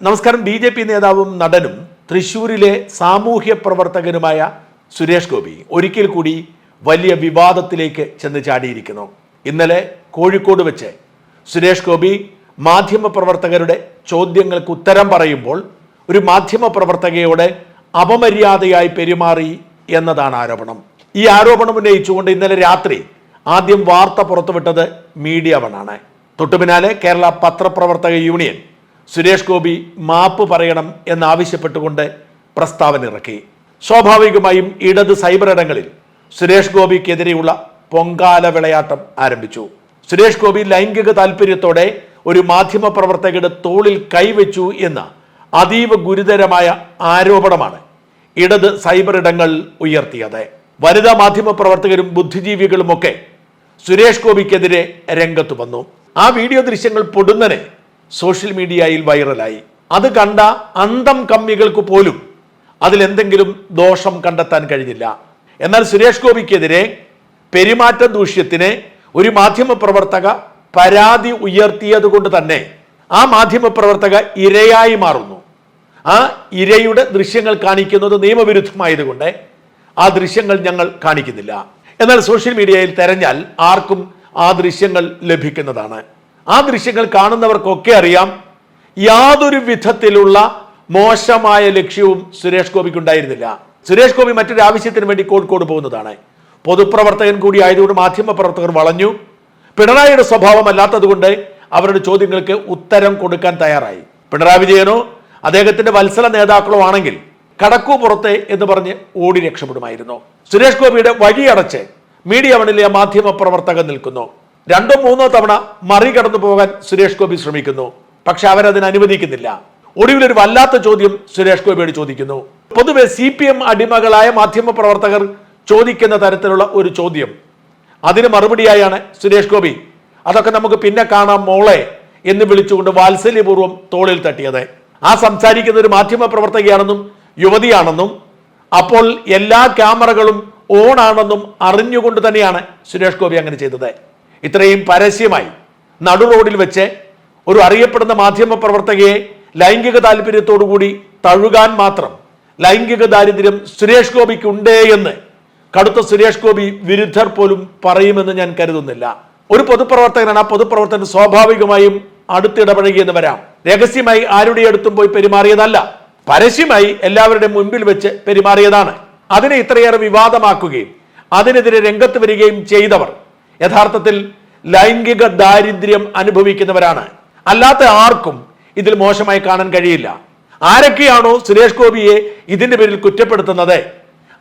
നമസ്കാരം. B J P നേതാവും നടനും തൃശൂരിലെ സാമൂഹ്യ പ്രവർത്തകനുമായ സുരേഷ് ഗോപി ഒരിക്കൽ കൂടി വലിയ വിവാദത്തിലേക്ക് ചെന്ന് ചാടിയിരിക്കുന്നു. ഇന്നലെ കോഴിക്കോട് വെച്ച് സുരേഷ് ഗോപി മാധ്യമ പ്രവർത്തകരുടെ ചോദ്യങ്ങൾക്ക് ഉത്തരം പറയുമ്പോൾ ഒരു മാധ്യമ പ്രവർത്തകയോട് അപമര്യാദയായി പെരുമാറി എന്നതാണ് ആരോപണം. ഈ ആരോപണം ഉന്നയിച്ചുകൊണ്ട് ഇന്നലെ രാത്രി ആദ്യം വാർത്ത പുറത്തുവിട്ടത് മീഡിയ വണാണ് തൊട്ടുപിന്നാലെ കേരള പത്രപ്രവർത്തക യൂണിയൻ സുരേഷ് ഗോപി മാപ്പ് പറയണം എന്നാവശ്യപ്പെട്ടുകൊണ്ട് പ്രസ്താവന ഇറക്കി. സ്വാഭാവികമായും ഇടത് സൈബർ ഇടങ്ങളിൽ സുരേഷ് ഗോപിക്കെതിരെയുള്ള പൊങ്കാല വിളയാട്ടം ആരംഭിച്ചു. സുരേഷ് ഗോപി ലൈംഗിക താല്പര്യത്തോടെ ഒരു മാധ്യമ പ്രവർത്തകരുടെ തോളിൽ കൈവച്ചു എന്ന അതീവ ഗുരുതരമായ ആരോപണമാണ് ഇടത് സൈബർ ഇടങ്ങൾ ഉയർത്തിയത്. വനിതാ മാധ്യമ പ്രവർത്തകരും ബുദ്ധിജീവികളുമൊക്കെ സുരേഷ് ഗോപിക്കെതിരെ രംഗത്ത് വന്നു. ആ വീഡിയോ ദൃശ്യങ്ങൾ പൊടുന്നനെ സോഷ്യൽ മീഡിയയിൽ വൈറലായി. അത് കണ്ട അന്തം കമ്മികൾക്ക് പോലും അതിലെന്തെങ്കിലും ദോഷം കണ്ടെത്താൻ കഴിഞ്ഞില്ല. എന്നാൽ സുരേഷ് ഗോപിക്കെതിരെ പെരുമാറ്റ ദൂഷ്യത്തിന് ഒരു മാധ്യമ പ്രവർത്തക പരാതി ഉയർത്തിയത് കൊണ്ട് തന്നെ ആ മാധ്യമ പ്രവർത്തക ഇരയായി മാറുന്നു. ആ ഇരയുടെ ദൃശ്യങ്ങൾ കാണിക്കുന്നത് നിയമവിരുദ്ധമായതുകൊണ്ട് ആ ദൃശ്യങ്ങൾ ഞങ്ങൾ കാണിക്കുന്നില്ല. എന്നാൽ സോഷ്യൽ മീഡിയയിൽ തെരഞ്ഞാൽ ആർക്കും ആ ദൃശ്യങ്ങൾ ലഭിക്കുന്നതാണ്. ആ ദൃശ്യങ്ങൾ കാണുന്നവർക്കൊക്കെ അറിയാം യാതൊരു വിധത്തിലുള്ള മോശമായ ലക്ഷ്യവും സുരേഷ് ഗോപിക്ക് ഉണ്ടായിരുന്നില്ല. സുരേഷ് ഗോപി മറ്റൊരു ആവശ്യത്തിന് വേണ്ടി കോഴിക്കോട് പോകുന്നതാണ്. പൊതുപ്രവർത്തകൻ കൂടി ആയതുകൊണ്ട് മാധ്യമ പ്രവർത്തകർ വളഞ്ഞു. പിണറായിയുടെ സ്വഭാവമല്ലാത്തതുകൊണ്ട് അവരുടെ ചോദ്യങ്ങൾക്ക് ഉത്തരം കൊടുക്കാൻ തയ്യാറായി. പിണറായി വിജയനോ അദ്ദേഹത്തിന്റെ വത്സല നേതാക്കളോ ആണെങ്കിൽ കടക്കു പുറത്തെ എന്ന് പറഞ്ഞ് ഓടി രക്ഷപ്പെടുമായിരുന്നു. സുരേഷ് ഗോപിയുടെ വഴിയടച്ച് മീഡിയ വണിലെ മാധ്യമ പ്രവർത്തകൻ നിൽക്കുന്നു. രണ്ടോ മൂന്നോ തവണ മറികടന്നു പോകാൻ സുരേഷ് ഗോപി ശ്രമിക്കുന്നു. പക്ഷെ അവരതിന് അനുവദിക്കുന്നില്ല. ഒടുവിൽ ഒരു വല്ലാത്ത ചോദ്യം സുരേഷ് ഗോപിയോട് ചോദിക്കുന്നു. പൊതുവെ സി പി എം അടിമകളായ മാധ്യമ പ്രവർത്തകർ ചോദിക്കുന്ന തരത്തിലുള്ള ഒരു ചോദ്യം. അതിന് മറുപടിയായാണ് സുരേഷ് ഗോപി. അതൊക്കെ നമുക്ക് പിന്നെ കാണാം മോളെ എന്ന് വിളിച്ചുകൊണ്ട് വാത്സല്യപൂർവം തോളിൽ തട്ടിയത്. ആ സംസാരിക്കുന്ന ഒരു മാധ്യമ പ്രവർത്തകയാണെന്നും യുവതിയാണെന്നും അപ്പോൾ എല്ലാ ക്യാമറകളും ഓൺ ആണെന്നും അറിഞ്ഞുകൊണ്ട് തന്നെയാണ് സുരേഷ് ഗോപി അങ്ങനെ ചെയ്തത്. ഇത്രയും പരസ്യമായി നടു റോഡിൽ വെച്ച് ഒരു അറിയപ്പെടുന്ന മാധ്യമ പ്രവർത്തകയെ ലൈംഗിക താല്പര്യത്തോടുകൂടി തഴുകാൻ മാത്രം ലൈംഗിക ദാരിദ്ര്യം സുരേഷ് ഗോപിക്ക് ഉണ്ട് എന്ന് കടുത്ത സുരേഷ് ഗോപി വിരുദ്ധർ പോലും പറയുമെന്ന് ഞാൻ കരുതുന്നില്ല. ഒരു പൊതുപ്രവർത്തകനാണ് ആ പൊതുപ്രവർത്തകൻ സ്വാഭാവികമായും അടുത്തിടപഴകിയെന്ന് വരാം. രഹസ്യമായി ആരുടെ അടുത്തും പോയി പെരുമാറിയതല്ല. പരസ്യമായി എല്ലാവരുടെയും മുൻപിൽ വെച്ച് പെരുമാറിയതാണ്. അതിനെ ഇത്രയേറെ വിവാദമാക്കുകയും അതിനെതിരെ രംഗത്ത് വരികയും ചെയ്തവർ യഥാർത്ഥത്തിൽ ലൈംഗിക ദാരിദ്ര്യം അനുഭവിക്കുന്നവരാണ്. അല്ലാത്ത ആർക്കും ഇതിൽ മോശമായി കാണാൻ കഴിയില്ല. ആരൊക്കെയാണോ സുരേഷ് ഗോപിയെ ഇതിന്റെ പേരിൽ കുറ്റപ്പെടുത്തുന്നത്?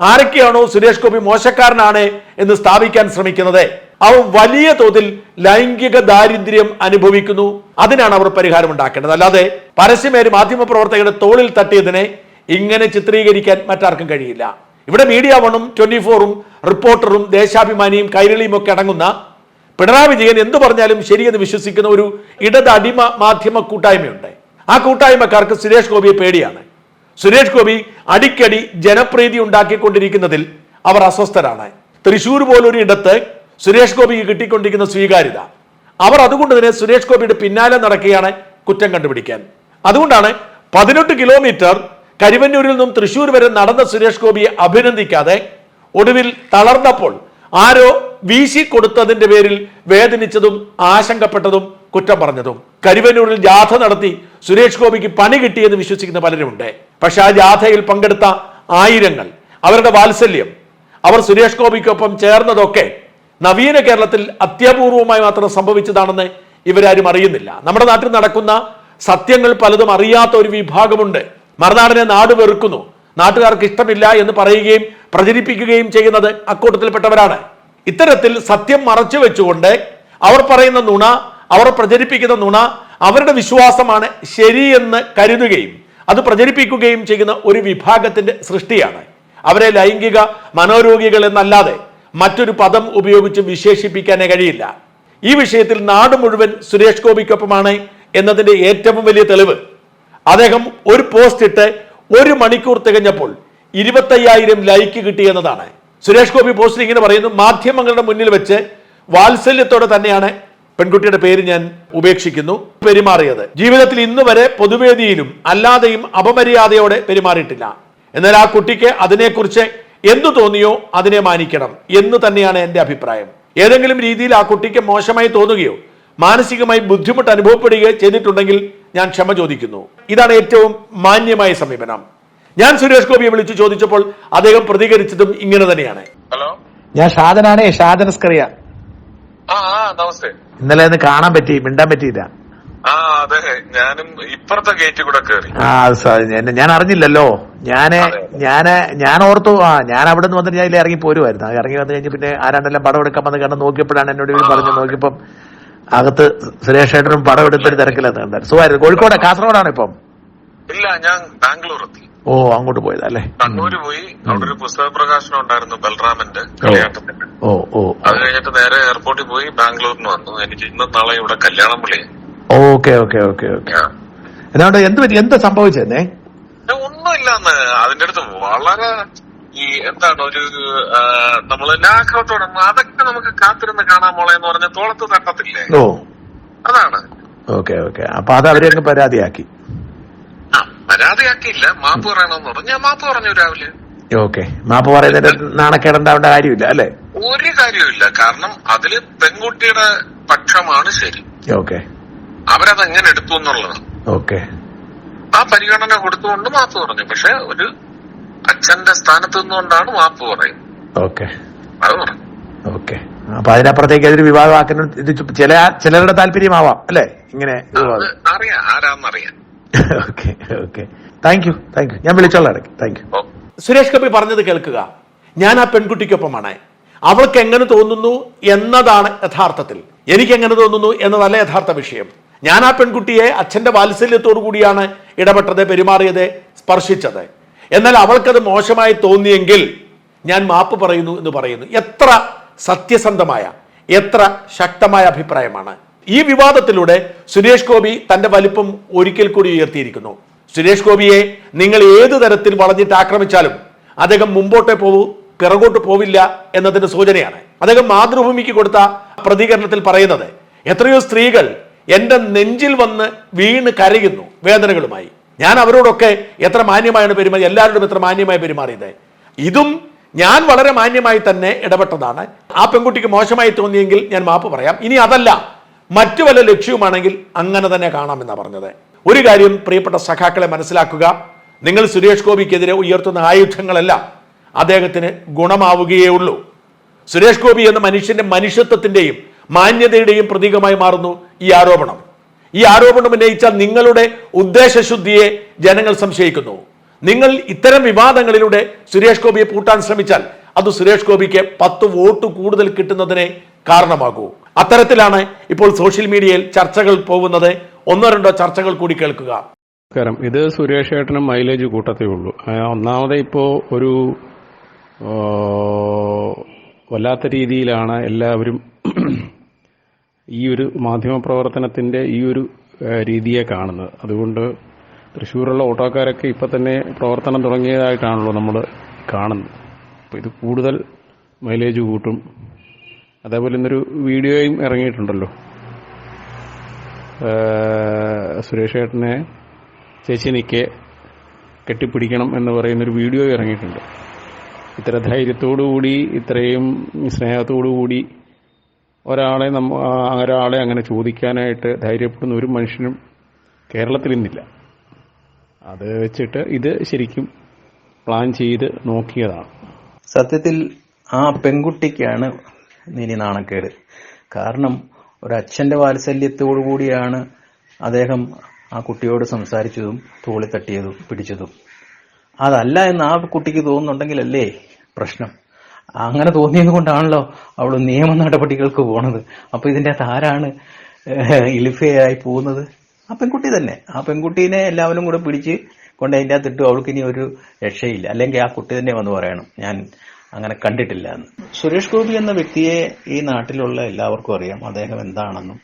ആരൊക്കെയാണോ സുരേഷ് ഗോപി മോശക്കാരനാണ് എന്ന് സ്ഥാപിക്കാൻ ശ്രമിക്കുന്നത്? അവർ വലിയ തോതിൽ ലൈംഗിക ദാരിദ്ര്യം അനുഭവിക്കുന്നു. അതിനാണ് അവർ പരിഹാരം ഉണ്ടാക്കേണ്ടത്. അല്ലാതെ പരസ്യമേര് മാധ്യമ പ്രവർത്തകരുടെ തോളിൽ തട്ടിയതിനെ ഇങ്ങനെ ചിത്രീകരിക്കാൻ മറ്റാർക്കും കഴിയില്ല. ഇവിടെ മീഡിയ വണും ട്വന്റി ഫോറും റിപ്പോർട്ടറും ദേശാഭിമാനിയും കൈരളിയും ഒക്കെ അടങ്ങുന്ന പിണറായി വിജയൻ എന്തു പറഞ്ഞാലും ശരിയെന്ന് വിശ്വസിക്കുന്ന ഒരു ഇടത് അടിമ മാധ്യമ കൂട്ടായ്മയുണ്ട്. ആ കൂട്ടായ്മക്കാർക്ക് സുരേഷ് ഗോപിയെ പേടിയാണ്. സുരേഷ് ഗോപി അടിക്കടി ജനപ്രീതി ഉണ്ടാക്കിക്കൊണ്ടിരിക്കുന്നതിൽ അവർ അസ്വസ്ഥരാണ്. തൃശൂർ പോലൊരു ഇടത്ത് സുരേഷ് ഗോപിക്ക് കിട്ടിക്കൊണ്ടിരിക്കുന്ന സ്വീകാര്യത. അവർ അതുകൊണ്ട് തന്നെ സുരേഷ് ഗോപിയുടെ പിന്നാലെ നടക്കുകയാണ് കുറ്റം കണ്ടുപിടിക്കാൻ. അതുകൊണ്ടാണ് പതിനെട്ട് കിലോമീറ്റർ കരിവന്നൂരിൽ നിന്നും തൃശൂർ വരെ നടന്ന സുരേഷ് ഗോപിയെ അഭിനന്ദിക്കാതെ ഒടുവിൽ തളർന്നപ്പോൾ ആരോ വീശി കൊടുത്തതിന്റെ പേരിൽ വേദനിച്ചതും ആശങ്കപ്പെട്ടതും കുറ്റം പറഞ്ഞതും. കരുവന്നൂരിൽ ജാഥ നടത്തി സുരേഷ് ഗോപിക്ക് പണി കിട്ടിയെന്ന് വിശ്വസിക്കുന്ന പലരുമുണ്ട്. പക്ഷെ ആ ജാഥയിൽ പങ്കെടുത്ത ആയിരങ്ങൾ അവരുടെ വാത്സല്യം അവർ സുരേഷ് ഗോപിക്കൊപ്പം ചേർന്നതൊക്കെ നവീന കേരളത്തിൽ അത്യപൂർവമായി മാത്രം സംഭവിച്ചതാണെന്ന് ഇവരാരും അറിയുന്നില്ല. നമ്മുടെ നാട്ടിൽ നടക്കുന്ന സത്യങ്ങൾ പലതും അറിയാത്ത ഒരു വിഭാഗമുണ്ട്. മറുനാടിനെ നാട് വെറുക്കുന്നു. നാട്ടുകാർക്ക് ഇഷ്ടമില്ല എന്ന് പറയുകയും പ്രചരിപ്പിക്കുകയും ചെയ്യുന്നത് അക്കൂട്ടത്തിൽപ്പെട്ടവരാണ്. ഇത്തരത്തിൽ സത്യം മറച്ചു വെച്ചുകൊണ്ട് അവർ പറയുന്ന നുണ അവർ പ്രചരിപ്പിക്കുന്ന നുണ അവരുടെ വിശ്വാസമാണ് ശരിയെന്ന് കരുതുകയും അത് പ്രചരിപ്പിക്കുകയും ചെയ്യുന്ന ഒരു വിഭാഗത്തിന്റെ സൃഷ്ടിയാണ്. അവരെ ലൈംഗിക മനോരോഗികൾ എന്നല്ലാതെ മറ്റൊരു പദം ഉപയോഗിച്ച് വിശേഷിപ്പിക്കാനേ കഴിയില്ല. ഈ വിഷയത്തിൽ നാട് മുഴുവൻ സുരേഷ് ഗോപിക്കൊപ്പമാണ് എന്നതിന്റെ ഏറ്റവും വലിയ തെളിവ്. അദ്ദേഹം ഒരു പോസ്റ്റ് ഇട്ട് ഒരു മണിക്കൂർ തികഞ്ഞപ്പോൾ ഇരുപത്തയ്യായിരം ലൈക്ക് കിട്ടിയെന്നതാണ് സുരേഷ് ഗോപി പോസ്റ്റിൽ ഇങ്ങനെ പറയുന്നു മാധ്യമങ്ങളുടെ മുന്നിൽ വെച്ച് വാത്സല്യത്തോടെ തന്നെയാണ് പെൺകുട്ടിയുടെ പേര് ഞാൻ ഉപേക്ഷിക്കുന്നു പെരുമാറിയത്. ജീവിതത്തിൽ ഇന്ന് വരെ പൊതുവേദിയിലും അല്ലാതെയും അപമര്യാദയോടെ പെരുമാറിയിട്ടില്ല. എന്നാൽ ആ കുട്ടിക്ക് അതിനെക്കുറിച്ച് എന്തു തോന്നിയോ അതിനെ മാനിക്കണം എന്ന് തന്നെയാണ് എന്റെ അഭിപ്രായം. ഏതെങ്കിലും രീതിയിൽ ആ കുട്ടിക്ക് മോശമായി തോന്നുകയോ മാനസികമായി ബുദ്ധിമുട്ട് അനുഭവപ്പെടുകയോ ചെയ്തിട്ടുണ്ടെങ്കിൽ ഞാൻ ക്ഷമ ചോദിക്കുന്നു. ഇതാണ് ഏറ്റവും മാന്യമായ സമീപനം. ഞാൻ സുരേഷ് ഗോപിയെ വിളിച്ചു ചോദിച്ചപ്പോൾ അദ്ദേഹം പ്രതികരിച്ചതും ഇങ്ങനെ തന്നെയാണ്. ഹലോ? ഞാൻ ഷാദനാണേ ഷാദൻ സ്കറിയ. ആ ആ നമസ്തേ. ഇന്നലെ ഒന്ന് കാണാൻ പറ്റി മിണ്ടാൻ പറ്റിയില്ല. ആ അതെ ഞാനും ഇപ്പുറത്തെ ഗേറ്റ് കൂടെ കയറി ആ ഞാൻ അറിഞ്ഞില്ലല്ലോ. ഞാൻ. ഞാൻ ഞാൻ ഓർത്തു ആ ഞാൻ അവിടെ നിന്ന് വന്നിട്ട് ഞാൻ ഇല്ല ഇറങ്ങി പോരുമായിരുന്നു ഇറങ്ങി വന്നു കഴിഞ്ഞ് പിന്നെ ആരാണ്ടെല്ലാം പടം എടുക്കാൻ വന്ന് കണ്ട് നോക്കിയപ്പോഴാണ് എന്നോട് പറഞ്ഞു നോക്കിയപ്പം. അകത്ത് സുരേഷ് ഏട്ടനും പടം എടുത്തൊരു തിരക്കിലാണ് കണ്ടായിരുന്നു. സുഖമായിരുന്നു. കോഴിക്കോട് കാസർഗോഡാണ് ഇപ്പം? ഇല്ല ഞാൻ ബാംഗ്ലൂർ എത്തി ഓ അങ്ങോട്ട് പോയത് അല്ലേ കണ്ണൂര് പോയി. അവിടെ ഒരു പുസ്തക പ്രകാശനം ഉണ്ടായിരുന്നു ബൽറാമന്റെ കളിയാട്ടത്തിന്റെ. ഓ ഓ. അത് കഴിഞ്ഞിട്ട് നേരെ എയർപോർട്ടിൽ പോയി ബാംഗ്ലൂരിന് വന്നു. എനിക്ക് ഇന്ന് നാളെ ഇവിടെ കല്യാണം വിളി ഓക്കെ ഓക്കെ ഓക്കെ. ഓക്കെ എന്നാണ്ട് എന്ത് പറ്റി? എന്താ സംഭവിച്ചെന്നേ? ഒന്നുമില്ലെന്ന്. അതിന്റെ അടുത്ത് വളരെ ഈ എന്താണ് ഒരു നമ്മൾ നമ്മൾ തുടങ്ങുന്നത് അതൊക്കെ നമുക്ക് കാത്തിരുന്ന് കാണാൻ മോളെ എന്ന് പറഞ്ഞ തോളത്ത് തട്ടത്തില്ലേ? ഓ. അതാണ്. Okay okay. അപ്പൊ അത് അവരെ അങ്ങ് പരാതിയാക്കി. ആ പരാതിയാക്കിയില്ല. മാപ്പ് പറയണമെന്ന് പറഞ്ഞു. ഞാൻ മാപ്പ് പറഞ്ഞു രാവിലെ. ഓക്കെ. മാപ്പ് പറയുന്നതിന്റെ നാണക്കേടുണ്ടാവേണ്ട കാര്യമില്ല അല്ലെ? ഒരു കാര്യമില്ല കാരണം അതിൽ പെൺകുട്ടിയുടെ പക്ഷമാണ് ശരി. ഓക്കെ. അവരത് എങ്ങനെ എടുത്തു എന്നുള്ളതാണ്. ഓക്കെ. ആ പരിഗണന കൊടുത്തുകൊണ്ട് മാപ്പ് പറഞ്ഞു. പക്ഷെ ഒരു അച്ഛന്റെ സ്ഥാനത്ത് നിന്നുകൊണ്ടാണ് വാപ്പ് പറയുന്നത്. ഓക്കെ. അത് പറഞ്ഞു. ഓക്കെ. അപ്പൊ അതിനപ്പുറത്തേക്ക് അതൊരു വിവാദമാക്കുന്ന ഇത് ചില ചിലരുടെ താല്പര്യമാവാം അല്ലെ? ഇങ്ങനെ അത് അറിയാം ആരാന്നറിയാം. Okay okay. Thank you thank you ഞാൻ വിളിച്ചോളാം ഇടയ്ക്ക്. താങ്ക് യു സുരേഷ് കപ്പി പറഞ്ഞത് കേൾക്കുക. ഞാൻ ആ പെൺകുട്ടിക്കൊപ്പമാണ്. അവൾക്ക് എങ്ങനെ തോന്നുന്നു എന്നതാണ് യഥാർത്ഥത്തിൽ. എനിക്ക് എങ്ങനെ തോന്നുന്നു എന്നതല്ല യഥാർത്ഥ വിഷയം. ഞാൻ ആ പെൺകുട്ടിയെ അച്ഛന്റെ വാത്സല്യത്തോടു കൂടിയാണ് ഇടപെട്ടത് പെരുമാറിയത് സ്പർശിച്ചത്. എന്നാൽ അവൾക്കത് മോശമായി തോന്നിയെങ്കിൽ ഞാൻ മാപ്പ് പറയുന്നു എന്ന് പറയുന്നു. എത്ര സത്യസന്ധമായ എത്ര ശക്തമായ അഭിപ്രായമാണ്. ഈ വിവാദത്തിലൂടെ സുരേഷ് ഗോപി തന്റെ വലിപ്പം ഒരിക്കൽ കൂടി ഉയർത്തിയിരിക്കുന്നു. സുരേഷ് ഗോപിയെ നിങ്ങൾ ഏത് തരത്തിൽ വളഞ്ഞിട്ട് ആക്രമിച്ചാലും അദ്ദേഹം മുമ്പോട്ടേ പോകൂ പിറകോട്ട് പോവില്ല എന്നതിന്റെ സൂചനയാണ്. അദ്ദേഹം മാതൃഭൂമിക്ക് കൊടുത്ത പ്രതികരണത്തിൽ പറയുന്നത് എത്രയോ സ്ത്രീകൾ എന്റെ നെഞ്ചിൽ വന്ന് വീണ് കരയുന്നു വേദനകളുമായി. ഞാൻ അവരോടൊക്കെ എത്ര മാന്യമായാണ് പെരുമാറി എല്ലാവരോടും എത്ര മാന്യമായി പെരുമാറിയത്? ഇതും ഞാൻ വളരെ മാന്യമായി തന്നെ ഇടപെട്ടതാണ്. ആ പെൺകുട്ടിക്ക് മോശമായി തോന്നിയെങ്കിൽ ഞാൻ മാപ്പ് പറയാം. ഇനി അതല്ല മറ്റു വല്ല ലക്ഷ്യവുമാണെങ്കിൽ അങ്ങനെ തന്നെ കാണാമെന്നാണ് പറഞ്ഞത്. ഒരു കാര്യം പ്രിയപ്പെട്ട സഖാക്കളെ മനസ്സിലാക്കുക. നിങ്ങൾ സുരേഷ് ഗോപിക്കെതിരെ ഉയർത്തുന്ന ആയുധങ്ങളല്ല അദ്ദേഹത്തിന് ഗുണമാവുകയേ ഉള്ളൂ. സുരേഷ് ഗോപി എന്ന മനുഷ്യന്റെ മനുഷ്യത്വത്തിന്റെയും മാന്യതയുടെയും പ്രതീകമായി മാറുന്നു ഈ ആരോപണം. ഈ ആരോപണം ഉന്നയിച്ചാൽ നിങ്ങളുടെ ഉദ്ദേശശുദ്ധിയെ ജനങ്ങൾ സംശയിക്കുന്നു. നിങ്ങൾ ഇത്തരം വിവാദങ്ങളിലൂടെ സുരേഷ് ഗോപിയെ പൂട്ടാൻ ശ്രമിച്ചാൽ അത് സുരേഷ് ഗോപിക്ക് പത്ത് വോട്ട് കൂടുതൽ കിട്ടുന്നതിനെ കാരണമാകൂ. അത്തരത്തിലാണ് ഇപ്പോൾ സോഷ്യൽ മീഡിയയിൽ ചർച്ചകൾ പോകുന്നത്. ഒന്നോ രണ്ടോ ചർച്ചകൾ കൂടി കേൾക്കുക. നമസ്കാരം. ഇത് സുരേഷ് ഏട്ടനും മൈലേജ് കൂട്ടത്തേ ഉള്ളൂ. ഒന്നാമത് ഇപ്പോൾ ഒരു വല്ലാത്ത രീതിയിലാണ് എല്ലാവരും ഈ ഒരു മാധ്യമപ്രവർത്തനത്തിന്റെ ഈ ഒരു രീതിയെ കാണുന്നത്. അതുകൊണ്ട് തൃശ്ശൂരുള്ള ഓട്ടോക്കാരൊക്കെ ഇപ്പം തന്നെ പ്രവർത്തനം തുടങ്ങിയതായിട്ടാണല്ലോ നമ്മൾ കാണുന്നത്. അപ്പോൾ ഇത് കൂടുതൽ മൈലേജ് കൂട്ടും. അതേപോലെ ഇന്നൊരു വീഡിയോയും ഇറങ്ങിയിട്ടുണ്ടല്ലോ. സുരേഷ് ഏട്ടനെ ചേച്ചിനിക്ക് കെട്ടിപ്പിടിക്കണം എന്ന് പറയുന്നൊരു വീഡിയോ ഇറങ്ങിയിട്ടുണ്ട്. ഇത്ര ധൈര്യത്തോടുകൂടി ഇത്രയും സ്നേഹത്തോടുകൂടി ഒരാളെ നമ്മ ഒരാളെ അങ്ങനെ ചോദിക്കാനായിട്ട് ധൈര്യപ്പെടുന്ന ഒരു മനുഷ്യനും കേരളത്തിൽ ഇന്നില്ല. അത് വെച്ചിട്ട് ഇത് ശരിക്കും പ്ലാൻ ചെയ്ത് നോക്കിയതാണ്. സത്യത്തിൽ ആ പെൺകുട്ടിക്കാണ് നിനി നാണക്കേട്. കാരണം ഒരച്ഛന്റെ വാത്സല്യത്തോടു കൂടിയാണ് അദ്ദേഹം ആ കുട്ടിയോട് സംസാരിച്ചതും തോളി തട്ടിയതും പിടിച്ചതും. അതല്ല എന്ന് ആ കുട്ടിക്ക് തോന്നുന്നുണ്ടെങ്കിലല്ലേ പ്രശ്നം? അങ്ങനെ തോന്നിയത് കൊണ്ടാണല്ലോ അവൾ നിയമ നടപടികൾക്ക് പോണത്. അപ്പൊ ഇതിന്റെ ഏഹ്, ഇലിഫയായി പോകുന്നത്. ആ പെൺകുട്ടി തന്നെ. ആ പെൺകുട്ടീനെ എല്ലാവരും കൂടെ പിടിച്ച് കൊണ്ട് അതിന്റെ അകത്തിട്ട് അവൾക്ക് ഇനി ഒരു രക്ഷയില്ല. അല്ലെങ്കിൽ ആ കുട്ടി തന്നെ വന്ന് പറയണം ഞാൻ അങ്ങനെ കണ്ടിട്ടില്ല എന്ന്. സുരേഷ് ഗോപി എന്ന വ്യക്തിയെ ഈ നാട്ടിലുള്ള എല്ലാവർക്കും അറിയാം. അദ്ദേഹം എന്താണെന്നും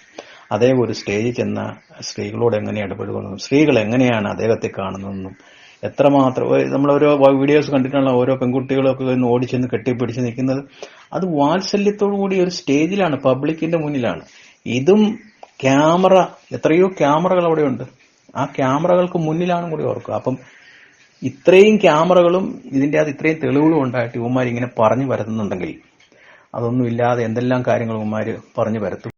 അദ്ദേഹം ഒരു സ്റ്റേജിൽ ചെന്ന സ്ത്രീകളോട് എങ്ങനെ ഇടപെടുമെന്നും സ്ത്രീകൾ എങ്ങനെയാണ് അദ്ദേഹത്തെ കാണുന്നതെന്നും എത്രമാത്രം ഓരോ വീഡിയോസ് കണ്ടിട്ടുള്ള ഓരോ പെൺകുട്ടികളൊക്കെ ഒന്ന് ഓടിച്ചെന്ന് കെട്ടിപ്പിടിച്ച് നിൽക്കുന്നത് അത് വാത്സല്യത്തോടു കൂടി ഒരു സ്റ്റേജിലാണ് പബ്ലിക്കിന്റെ മുന്നിലാണ്. ഇതും ക്യാമറ എത്രയോ ക്യാമറകൾ അവിടെയുണ്ട്. ആ ക്യാമറകൾക്ക് മുന്നിലാണ് കൂടി ഓർക്കുക. അപ്പം ഇത്രയും ക്യാമറകളും ഇതിന്റെ അത് ഇത്രയും തെളിവുകളും ഉണ്ടായിട്ട് ഇവന്മാർ ഇങ്ങനെ പറഞ്ഞു വരുത്തുന്നുണ്ടെങ്കിൽ അതൊന്നും ഇല്ലാതെ എന്തെല്ലാം കാര്യങ്ങൾ ഇവന്മാര് പറഞ്ഞു വരത്തും